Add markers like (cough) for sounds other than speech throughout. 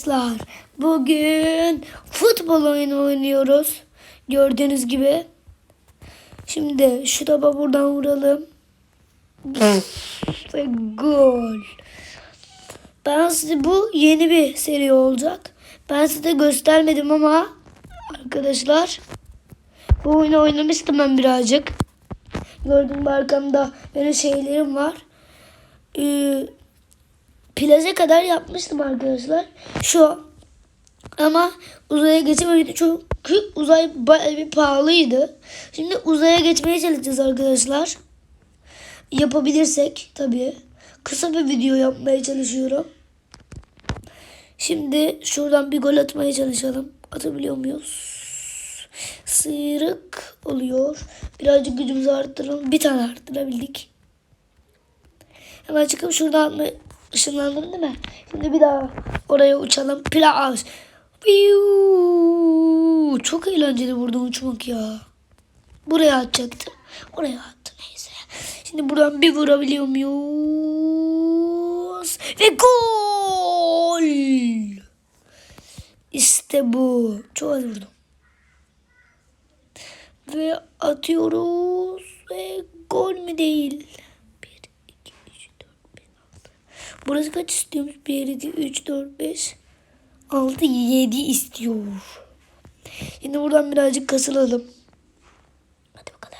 Arkadaşlar bugün futbol oyunu oynuyoruz. Gördüğünüz gibi. Şimdi şu topa buradan vuralım. Ve gol. Ben size bu yeni bir seri olacak. Ben size göstermedim ama arkadaşlar bu oyunu oynamıştım ben birazcık. Gördüğüm arkamda benim şeylerim var. Ee, plaja kadar yapmıştım arkadaşlar. Şu ama uzaya geçemedim çünkü uzay bayağı bir pahalıydı. Şimdi uzaya geçmeye çalışacağız arkadaşlar. Yapabilirsek tabii. Kısa bir video yapmaya çalışıyorum. Şimdi şuradan bir gol atmaya çalışalım. Atabiliyor muyuz? Sıyrık oluyor. Birazcık gücümüzü arttıralım. Bir tane arttırabildik. Hemen çıkıp şuradan mı ışınlandım değil mi? Şimdi bir daha oraya uçalım. Piu. Çok eğlenceli burada uçmak ya. Buraya atacaktım. Oraya attım neyse. Şimdi buradan bir vurabiliyor muyuz? Ve gol. İşte bu. Çok az vurdum. Ve atıyoruz. Ve gol mü değil? 1, 2, 3, 4, 5, 6. Burası kaç istiyormuş? 1, 2, 3, 4, 5, 6, 7 istiyor. Şimdi buradan birazcık kasılalım. Hadi bakalım.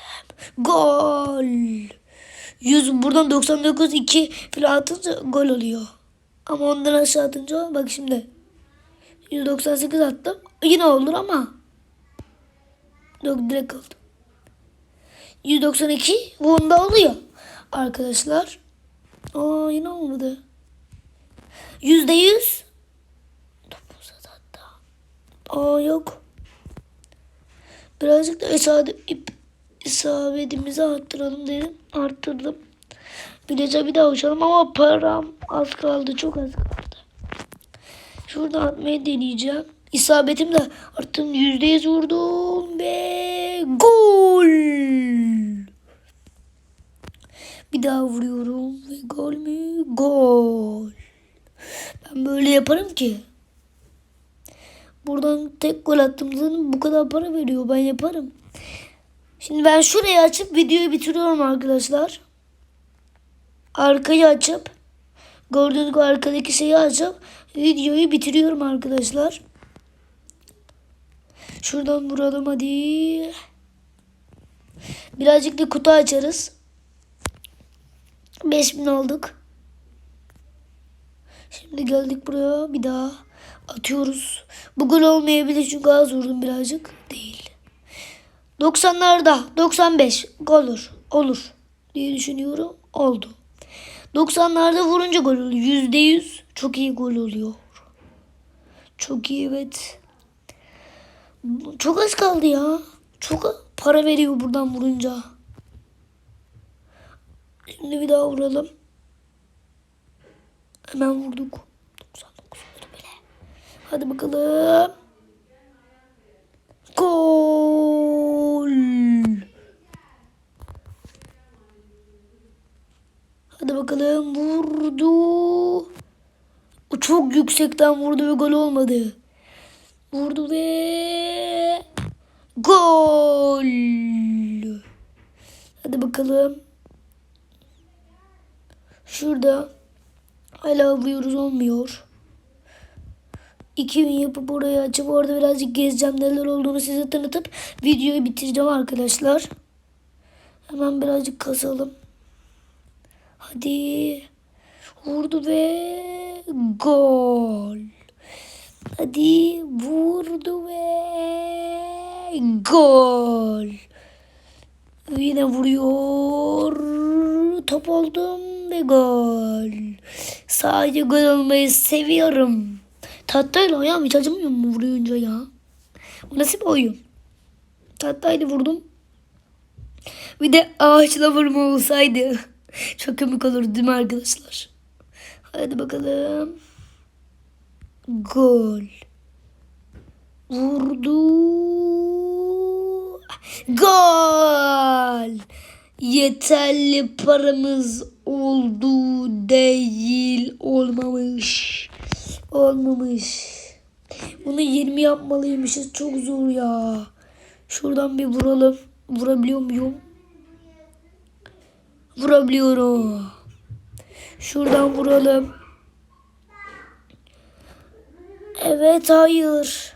Gol. 100 buradan 99 2 falan atınca gol oluyor. Ama ondan aşağı atınca bak şimdi. 198 attım. Yine olur ama. Yok direkt oldu. 192 bunda oluyor. Arkadaşlar. Aa yine olmadı. Yüzde yüz. Aa yok. Birazcık da isabet, isabetimizi arttıralım dedim. Arttırdım. Bilece bir daha uçalım ama param az kaldı. Çok az kaldı. Şurada atmayı deneyeceğim. İsabetim de arttım. Yüzde yüz vurdum ve gol. Bir daha vuruyorum ve gol mü? Gol. Ben böyle yaparım ki. Buradan tek gol attığımda bu kadar para veriyor. Ben yaparım. Şimdi ben şurayı açıp videoyu bitiriyorum arkadaşlar. Arkayı açıp gördüğünüz gibi arkadaki şeyi açıp videoyu bitiriyorum arkadaşlar. Şuradan vuralım hadi. Birazcık da kutu açarız. 5000 olduk. Şimdi geldik buraya bir daha atıyoruz. Bu gol olmayabilir çünkü az vurdum birazcık. Değil. 90'larda 95 gol olur. Olur diye düşünüyorum. Oldu. 90'larda vurunca gol oluyor. %100 çok iyi gol oluyor. Çok iyi evet. Çok az kaldı ya. Çok para veriyor buradan vurunca. Şimdi bir daha vuralım. Hemen vurduk. 99 oldu bile. Hadi bakalım. Gol. Hadi bakalım vurdu. O çok yüksekten vurdu ve gol olmadı. Vurdu ve gol. Hadi bakalım. Şurada hala vuruyoruz olmuyor. 2000 yapıp orayı açıp orada birazcık gezeceğim neler olduğunu size tanıtıp videoyu bitireceğim arkadaşlar. Hemen birazcık kasalım. Hadi. Vurdu ve gol. Hadi vurdu ve gol. Yine vuruyor. Top oldum ve gol. Sadece gol olmayı seviyorum. Tahtayla ayağım hiç acımıyor mu vuruyunca ya? Bu nasıl bir oyun? Tahtayla vurdum. Bir de ağaçla vurma olsaydı. (laughs) Çok komik olurdu değil mi arkadaşlar? Hadi bakalım. Gol. Vurdu. Gol. Yeterli paramız oldu değil olmamış. Olmamış. Bunu 20 yapmalıymışız. Çok zor ya. Şuradan bir vuralım. Vurabiliyor muyum? Vurabiliyorum. Şuradan vuralım. Evet hayır.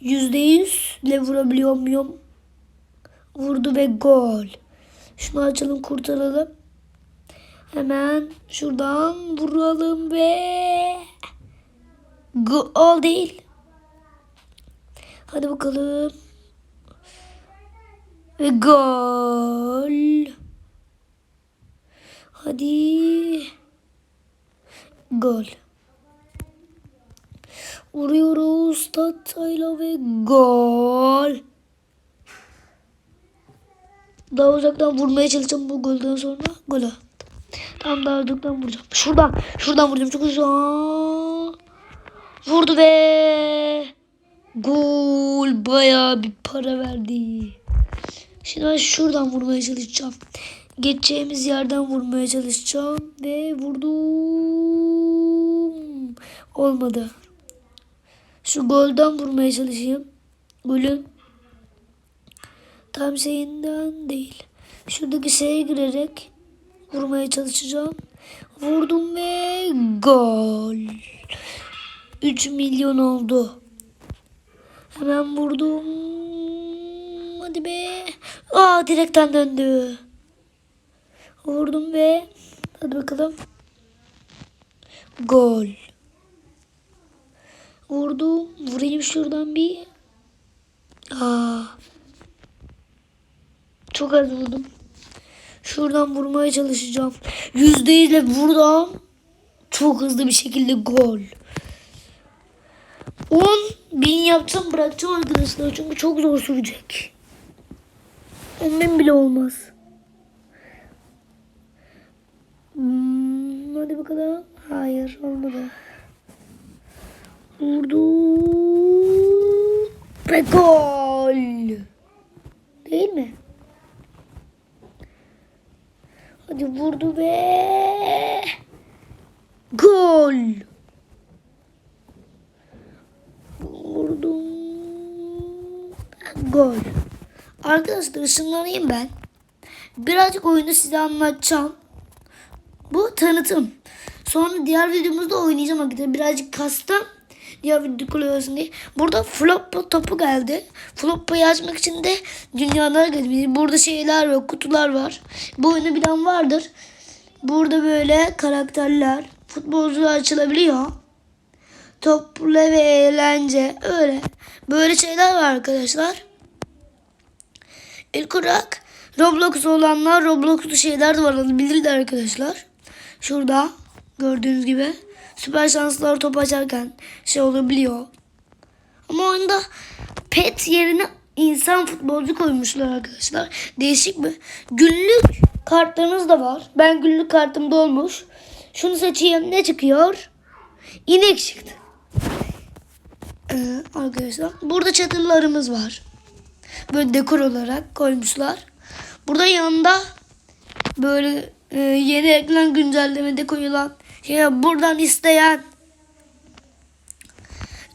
Yüzde yüzle vurabiliyor muyum? Vurdu ve gol. Şunu açalım kurtaralım. Hemen şuradan vuralım ve gol değil. Hadi bakalım. Ve gol. Hadi. Gol. Vuruyoruz Tatayla ve gol. Daha uzaktan vurmaya çalışacağım bu golden sonra. Gol attım. Tam daha uzaktan vuracağım. Şuradan. Şuradan vuracağım. Çok güzel. Vurdu ve gol. Bayağı bir para verdi. Şimdi ben şuradan vurmaya çalışacağım. Geçeceğimiz yerden vurmaya çalışacağım. Ve vurdum. Olmadı. Şu golden vurmaya çalışayım. Golün tam şeyinden değil. Şuradaki şeye girerek vurmaya çalışacağım. Vurdum ve gol. 3 milyon oldu. Hemen vurdum. Hadi be. Aa direkten döndü. Vurdum ve hadi bakalım. Gol. Vurdum. Vurayım şuradan bir. Aa. Çok az vurdum. Şuradan vurmaya çalışacağım. Yüzde yüzle vurdum. Çok hızlı bir şekilde gol. 10 bin yapsam bırakacağım arkadaşlar. Çünkü çok zor sürecek. 10 bin bile olmaz. Hmm, hadi bakalım. Hayır olmadı. Vurdu. Ve gol. Değil mi? Hadi vurdu ve gol. Vurdum. Gol. Arkadaşlar ışınlanayım ben. Birazcık oyunu size anlatacağım. Bu tanıtım. Sonra diğer videomuzda oynayacağım arkadaşlar. Birazcık kastım. Diğer video diye. Burada floppa topu geldi. Floppa'yı açmak için de dünyalara geldi. Burada şeyler var, kutular var. Bu oyunu bilen vardır. Burada böyle karakterler, futbolcular açılabiliyor. Topla ve eğlence öyle. Böyle şeyler var arkadaşlar. İlk olarak Roblox olanlar Roblox'lu şeyler de var bilirler arkadaşlar. Şurada gördüğünüz gibi süper şanslar top açarken şey olabiliyor. Ama oyunda pet yerine insan futbolcu koymuşlar arkadaşlar. Değişik mi? Günlük kartlarınız da var. Ben günlük kartımda olmuş. Şunu seçeyim. Ne çıkıyor? İnek çıktı. Ee, arkadaşlar burada çadırlarımız var. Böyle dekor olarak koymuşlar. Burada yanında böyle e, yeni eklenen güncellemede koyulan şey buradan isteyen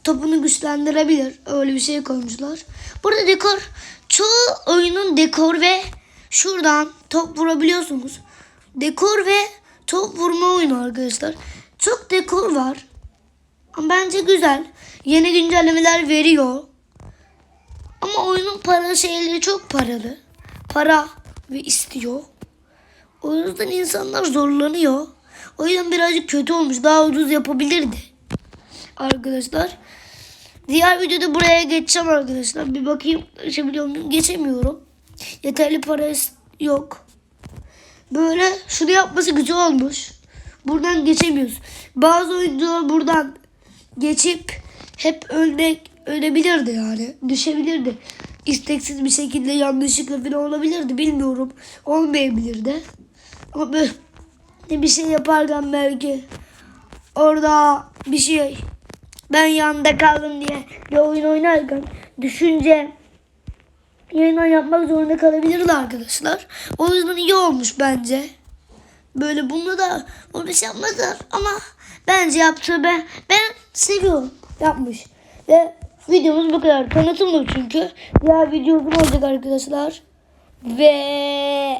topunu güçlendirebilir. Öyle bir şey koymuşlar. Burada dekor çoğu oyunun dekor ve şuradan top vurabiliyorsunuz. Dekor ve top vurma oyunu arkadaşlar. Çok dekor var. Ama bence güzel. Yeni güncellemeler veriyor. Ama oyunun para şeyleri çok paralı. Para ve istiyor. O yüzden insanlar zorlanıyor. O yüzden birazcık kötü olmuş. Daha ucuz yapabilirdi. Arkadaşlar. Diğer videoda buraya geçeceğim arkadaşlar. Bir bakayım geçebiliyor muyum? Geçemiyorum. Yeterli para yok. Böyle şunu yapması güzel olmuş. Buradan geçemiyoruz. Bazı oyuncular buradan geçip hep ölmek ölebilirdi yani. Düşebilirdi. İsteksiz bir şekilde yanlışlıkla falan olabilirdi. Bilmiyorum. Olmayabilirdi. Ama böyle bir şey yaparken belki orada bir şey ben yanında kaldım diye bir oyun oynarken düşünce yeniden yapmak zorunda kalabilirdi arkadaşlar. O yüzden iyi olmuş bence. Böyle bunu da şey yapmadılar ama Bence yaptığı ben, ben seviyorum. Yapmış. Ve videomuz bu kadar. Tanıtımlı çünkü. Diğer video uzun olacak arkadaşlar. Ve